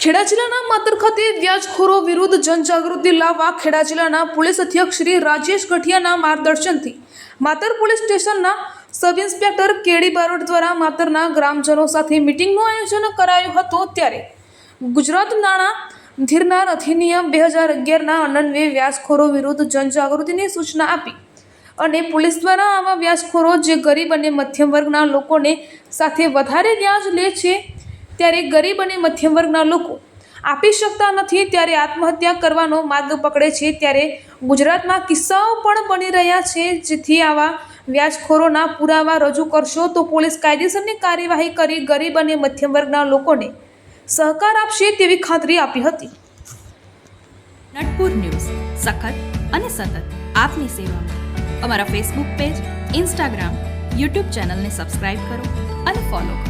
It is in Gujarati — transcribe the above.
ખેડા જિલ્લાના માતર ખાતે વ્યાજખોરો વિરુદ્ધ જનજાગૃતિ લાવવા ખેડા જિલ્લાના પોલીસ અધ્યક્ષ શ્રી રાજેશ ગઠિયાના માર્ગદર્શનથી માતર પોલીસ સ્ટેશનના સબ ઇન્સ્પેક્ટર કેડી બારોટ દ્વારા માતરના ગ્રામજનો સાથે મિટિંગનું આયોજન કરાયું હતું ત્યારે ગુજરાત નાણાં ધીરનાર અધિનિયમ બે હજાર અગિયારના અનન્વે વ્યાજખોરો વિરુદ્ધ જનજાગૃતિની સૂચના આપી અને પોલીસ દ્વારા આવા વ્યાજખોરો જે ગરીબ અને મધ્યમ વર્ગના લોકોને સાથે વધારે વ્યાજ લે છે ત્યારે ગરીબ અને મધ્યમ વર્ગના લોકો આપી શકતા નથી ત્યારે આત્મહત્યા કરવાનો માર્ગ પકડે છે. ત્યારે ગુજરાતમાં કિસ્સાઓ પણ બની રહ્યા છે. જેથી આવા વ્યાજખોરોના પુરાવા રજૂ કરશો તો પોલીસ કાયદેસરની કાર્યવાહી કરી ગરીબ અને મધ્યમ વર્ગના લોકોને સહકાર આપશે તેવી ખાતરી આપી હતી. નટપુર ન્યૂઝ, સખત અને સતત આપની સેવામાં. અમારા ફેસબુક પેજ ઇન્સ્ટાગ્રામ યુટ્યુબ ચેનલને સબસ્ક્રાઇબ કરો અને ફોલો કરો.